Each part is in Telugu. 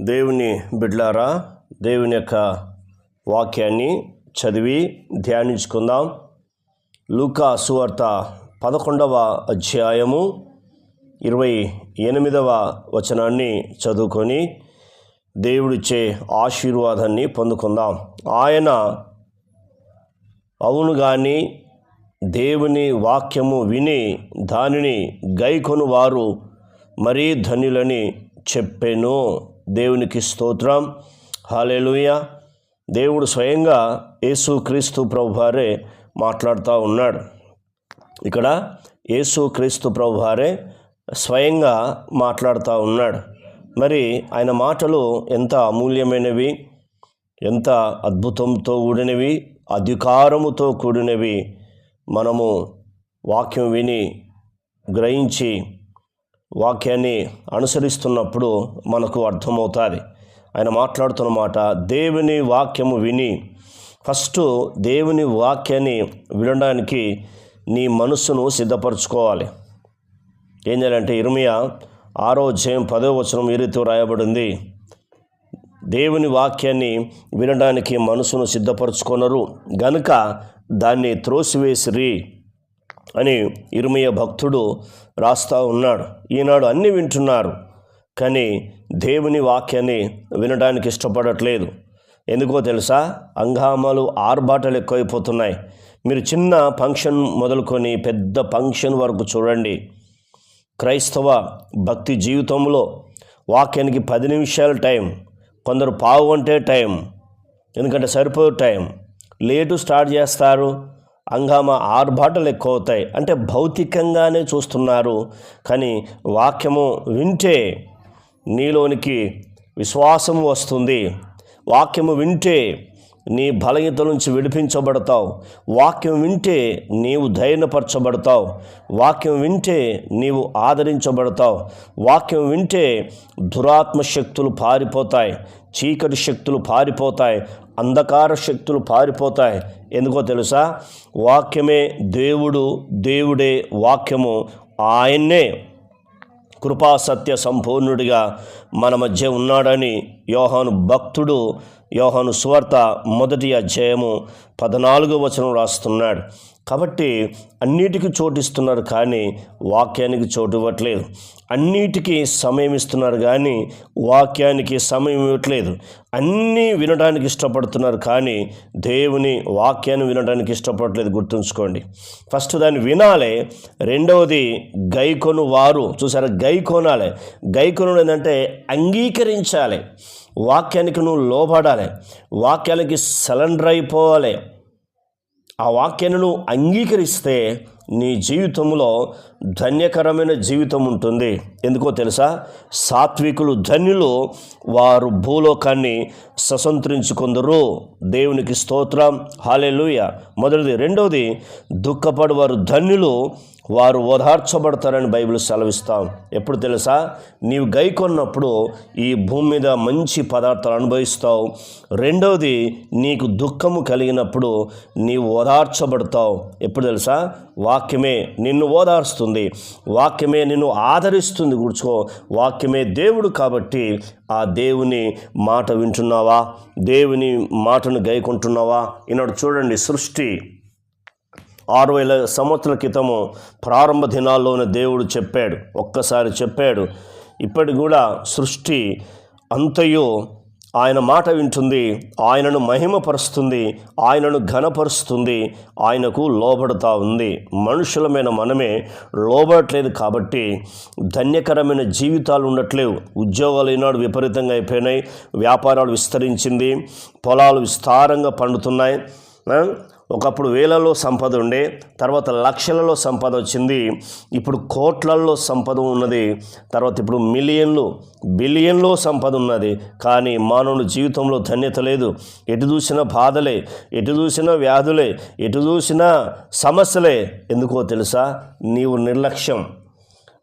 దేవుని బిడ్లారా దేవుని యొక్క వాక్యాన్ని చదివి ధ్యానించుకుందాం. లూకా సువార్త పదకొండవ అధ్యాయము ఇరవై ఎనిమిదవ వచనాన్ని చదువుకొని దేవుడిచ్చే ఆశీర్వాదాన్ని పొందుకుందాం. ఆయన అవును కానీ దేవుని వాక్యము విని దానిని గైకొను వారు మరీ ధన్యులని చెప్పెను. దేవునికి స్తోత్రం. హాలేలుయ దేవుడు స్వయంగా యేసు క్రీస్తు ప్రభువారే మాట్లాడుతూ ఉన్నాడు. ఇక్కడ యేసు క్రీస్తు ప్రభువారే స్వయంగా మాట్లాడుతూ ఉన్నాడు. మరి ఆయన మాటలు ఎంత అమూల్యమైనవి ఎంత అద్భుతంతో కూడినవి అధికారముతో కూడినవి మనము వాక్యం విని గ్రహించి వాక్యాన్ని అనుసరిస్తున్నప్పుడు మనకు అర్థమవుతుంది. ఆయన మాట్లాడుతున్న మాట దేవుని వాక్యము విని ఫస్ట్ దేవుని వాక్యాన్ని వినడానికి నీ మనస్సును సిద్ధపరచుకోవాలి. ఏం చేయాలంటే ఇర్మియా ఆరో అధ్యాయం పదో వచనం ఈ రీతి రాయబడింది. దేవుని వాక్యాన్ని వినడానికి మనసును సిద్ధపరచుకొనరు గనుక దాన్ని త్రోసివేసిరి అని ఇరుమయ భక్తుడు రాస్తా ఉన్నాడు. ఈనాడు అన్నీ వింటున్నారు. కానీ దేవుని వాక్యాన్ని వినడానికి ఇష్టపడట్లేదు. ఎందుకో తెలుసా? అంగామాలు ఆర్భాటాలు ఎక్కువైపోతున్నాయి. మీరు చిన్న ఫంక్షన్ మొదలుకొని పెద్ద ఫంక్షన్ వరకు చూడండి. క్రైస్తవ భక్తి జీవితంలో వాక్యానికి పది నిమిషాల టైం కొందరు పావు అంటే టైం ఎందుకంటే సరిపోయే టైం. లేటు స్టార్ట్ చేస్తారు? అంగామ ఆర్భాటలు ఎక్కువ అవుతాయి అంటే భౌతికంగానే చూస్తున్నారు. కానీ వాక్యము వింటే నీలోనికి విశ్వాసము వస్తుంది. వాక్యము వింటే నీ బలహీనత నుంచి విడిపించబడతావు. వాక్యం వింటే నీవు ధైర్యపరచబడతావు. వాక్యం వింటే నీవు ఆదరించబడతావు. వాక్యం వింటే దురాత్మ శక్తులు పారిపోతాయి. చీకటి శక్తులు పారిపోతాయి. అంధకార శక్తులు పారిపోతాయి. ఎందుకో తెలుసా? వాక్యమే దేవుడు దేవుడే వాక్యము. ఆయన్నే కృపా సత్య సంపూర్ణుడిగా మన మధ్య ఉన్నాడని యోహాను భక్తుడు యోహాను సువార్త మొదటి అధ్యాయము పద్నాలుగో వచనం రాస్తున్నాడు. కాబట్టి అన్నిటికీ చోటిస్తున్నారు కానీ వాక్యానికి చోటు ఇవ్వట్లేదు అన్నిటికీ సమయం ఇస్తున్నారు కానీ వాక్యానికి సమయం ఇవ్వట్లేదు. అన్నీ వినడానికి ఇష్టపడుతున్నారు కానీ దేవుని వాక్యాన్ని వినడానికి ఇష్టపడట్లేదు గుర్తుంచుకోండి. ఫస్ట్ దాన్ని వినాలి. రెండవది గైకొను వారు చూసారా? గైకొనాలి. గైకొను ఏంటంటే అంగీకరించాలి. వాక్యానికి నువ్వు లోబడాలి. వాక్యానికి సలెండర్ అయిపోవాలి. ఆ వాక్యను అంగీకరిస్తే నీ జీవితంలో ధన్యకరమైన జీవితం ఉంటుంది. ఎందుకో తెలుసా? సాత్వికులు ధన్యులు వారు భూలోకాన్ని స్వతంత్రించుకుందరు దేవునికి స్తోత్రం. హాలెలుయ మొదటిది. రెండవది దుఃఖపడు వారు ధన్యులు వారు ఓదార్చబడతారని బైబిల్ సెలవిస్తాం. ఎప్పుడు తెలుసా? నీవు గై కొన్నప్పుడు ఈ భూమి మీద మంచి పదార్థాలు అనుభవిస్తావు. రెండవది నీకు దుఃఖము కలిగినప్పుడు నీవు ఓదార్చబడతావు. ఎప్పుడు తెలుసా? వాక్యమే నిన్ను ఓదార్స్తుంది. వాక్యమే నిన్ను ఆదరిస్తుంది. కూర్చో వాక్యమే దేవుడు కాబట్టి ఆ దేవుని మాట వింటున్నావా? దేవుని మాటను గైకుంటున్నావా? ఈనాడు చూడండి సృష్టి. ఆరు వేల సంవత్సరాల క్రితము ప్రారంభ దినాల్లోనే దేవుడు చెప్పాడు ఒక్కసారి చెప్పాడు. ఇప్పటి కూడా సృష్టి అంతయు ఆయన మాట వింటుంది ఆయనను మహిమపరుస్తుంది ఆయనను ఘనపరుస్తుంది ఆయనకు లోబడుతూ ఉంది. మనుషులమైన మనమే లోబడట్లేదు కాబట్టి ధన్యకరమైన జీవితాలు ఉండట్లేవు. ఉద్యోగాలు ఈనాడు విపరీతంగా అయిపోయినాయి వ్యాపారాలు విస్తరించింది పొలాలు విస్తారంగా పండుతున్నాయి ఒకప్పుడు వేలలో సంపద ఉండే తర్వాత లక్షలలో సంపద వచ్చింది ఇప్పుడు కోట్లల్లో సంపద ఉన్నది తర్వాత ఇప్పుడు మిలియన్లు బిలియన్లో సంపద ఉన్నది. కానీ మానవుని జీవితంలో ధన్యత లేదు. ఎటు చూసినా బాధలే ఎటు చూసినా వ్యాధులే ఎటు చూసినా సమస్యలే. ఎందుకో తెలుసా? నీవు నిర్లక్ష్యం.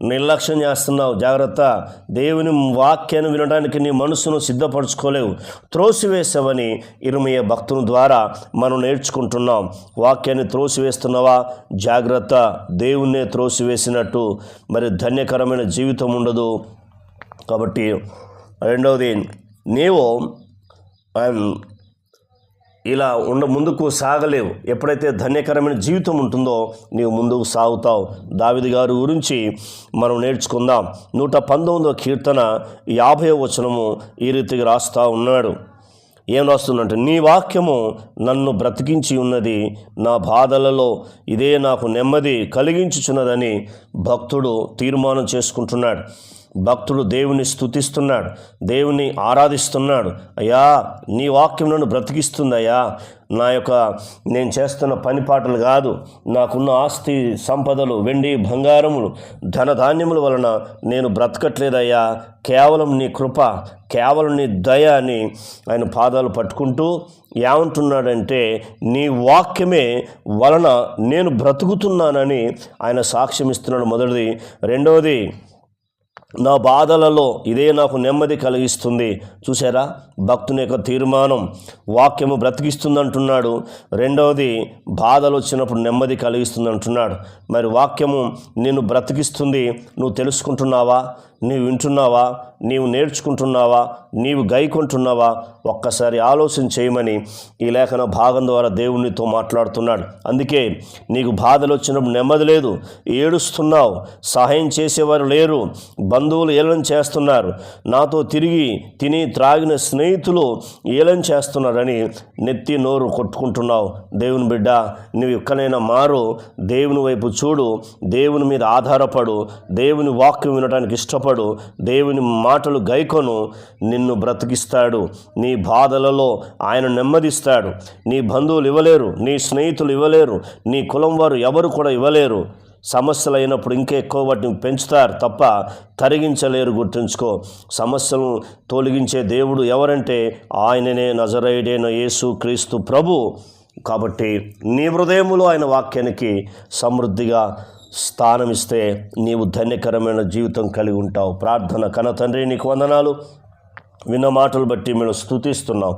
నిర్లక్ష్యం చేస్తున్నావు. జాగ్రత్త. దేవుని వాక్యాన్ని వినడానికి నీ మనసును సిద్ధపరచుకోలేవు. త్రోసివేసావని ఇరుమయ్య భక్తుని ద్వారా మనం నేర్చుకుంటున్నాం. వాక్యాన్ని త్రోసివేస్తున్నావా? జాగ్రత్త. దేవుణ్ణే త్రోసివేసినట్టు. మరి ధన్యకరమైన జీవితం ఉండదు. కాబట్టి రెండవది నీవు um, ఇలా ఉండ ముందుకు సాగలేవు. ఎప్పుడైతే ధన్యకరమైన జీవితం ఉంటుందో నీవు ముందుకు సాగుతావు. దావిది గారి గురించి మనం నేర్చుకుందాం. నూట పంతొమ్మిదో కీర్తన యాభై వచనము ఈ రీతిగా రాస్తూ ఉన్నాడు. ఏం రాస్తుందంటే నీ వాక్యము నన్ను బ్రతికించి ఉన్నది నా బాధలలో ఇదే నాకు నెమ్మది కలిగించుచున్నదని భక్తుడు తీర్మానం చేసుకుంటున్నాడు. భక్తుడు దేవుని స్తుతిస్తున్నాడు దేవుని ఆరాధిస్తున్నాడు. అయ్యా నీ వాక్యం నన్ను బ్రతికిస్తుందయ్యా. నా యొక్క నేను చేస్తున్న పని పాటలు కాదు నాకున్న ఆస్తి సంపదలు వెండి బంగారములు ధనధాన్యముల వలన నేను బ్రతకట్లేదయ్యా. కేవలం నీ కృప కేవలం నీ దయ అని ఆయన పాదాలు పట్టుకుంటూ ఏమంటున్నాడంటే నీ వాక్యమే వలన నేను బ్రతుకుతున్నానని ఆయన సాక్ష్యం ఇస్తున్నాడు మొదటిది. రెండవది నా బాధలలో ఇదే నాకు నెమ్మది కలిగిస్తుంది. చూసారా భక్తుని యొక్క తీర్మానం వాక్యము బ్రతికిస్తుంది అంటున్నాడు రెండవది బాధలు వచ్చినప్పుడు నెమ్మది కలిగిస్తుంది అంటున్నాడు మరి వాక్యము నిన్ను బ్రతికిస్తుంది నువ్వు తెలుసుకుంటున్నావా? నీవు వింటున్నావా? నీవు నేర్చుకుంటున్నావా? నీవు గైకుంటున్నావా? ఒక్కసారి ఆలోచన చేయమని ఈ లేఖన భాగం ద్వారా దేవునితో మాట్లాడుతున్నాడు. అందుకే నీకు బాధలు వచ్చినప్పుడు నెమ్మది లేదు. ఏడుస్తున్నావు. సహాయం చేసేవారు లేరు. బంధువులు ఏలం చేస్తున్నారు. నాతో తిరిగి తిని త్రాగిన స్నేహితులు ఏలం చేస్తున్నారని నెత్తి నోరు కొట్టుకుంటున్నావు. దేవుని బిడ్డ నువ్వు ఎక్కడైనా మారు. దేవుని వైపు చూడు. దేవుని మీద ఆధారపడు. దేవుని వాక్యం వినడానికి ఇష్టపడు. దేవుని మాటలు గైకొను. నిన్ను బ్రతికిస్తాడు. నీ బాధలలో ఆయన నెమ్మదిస్తాడు. నీ బంధువులు ఇవ్వలేరు. నీ స్నేహితులు ఇవ్వలేరు. నీ కులం వారు ఎవరు కూడా ఇవ్వలేరు. సమస్యలు అయినప్పుడు ఇంకా ఎక్కువ వాటిని పెంచుతారు తప్ప తరిగించలేరు గుర్తుంచుకో. సమస్యలను తొలగించే దేవుడు ఎవరంటే ఆయననే నజరైడైన యేసు క్రీస్తు ప్రభు. కాబట్టి నీ హృదయములో ఆయన వాక్యానికి సమృద్ధిగా స్థానం ఇస్తే నీవు ధన్యకరమైన జీవితం కలిగి ఉంటావు. ప్రార్థన కన తండ్రి నీకు వందనాలు. విన్న మాటలు బట్టి మేము స్తుతిస్తున్నాం.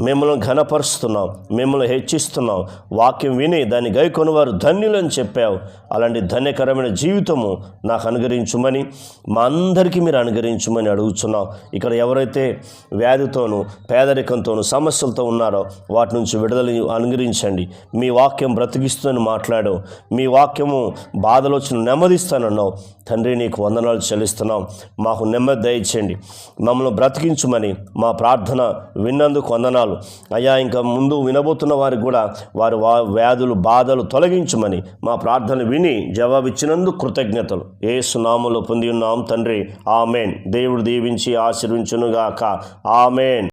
మిమ్మల్ని ఘనపరుస్తున్నాం మిమ్మల్ని హెచ్చిస్తున్నాం. వాక్యం విని దాన్ని గైకొని వారు ధన్యులని చెప్పావు. అలాంటి ధన్యకరమైన జీవితము నాకు అనుగరించుమని మా అందరికీ మీరు అనుగరించుమని అడుగుతున్నాం ఇక్కడ ఎవరైతే వ్యాధితోనూ పేదరికంతోనూ సమస్యలతో ఉన్నారో వాటి నుంచి విడుదల అనుగరించండి మీ వాక్యం బ్రతికిస్తుందని మాట్లాడావు. మీ వాక్యము బాధలోచన వచ్చిన నెమ్మదిస్తానన్నావు. తండ్రి నీకు వందనాలు చెల్లిస్తున్నాం. మాకు నెమ్మది దయచేయండి. మమ్మల్ని బ్రతికించుమని మా ప్రార్థన విన్నందుకు వందనాలు. అయ్యా ఇంకా ముందు వినబోతున్న వారికి కూడా వారి వా వ్యాధులు బాధలు తొలగించుమని మా ప్రార్థన విని జవాబిచ్చినందుకు కృతజ్ఞతలు. ఏ సునామలో పొంది ఉన్నాం తండ్రి. ఆమెన్. దేవుడు దీవించి ఆశీర్వించునుగాక. ఆమెన్.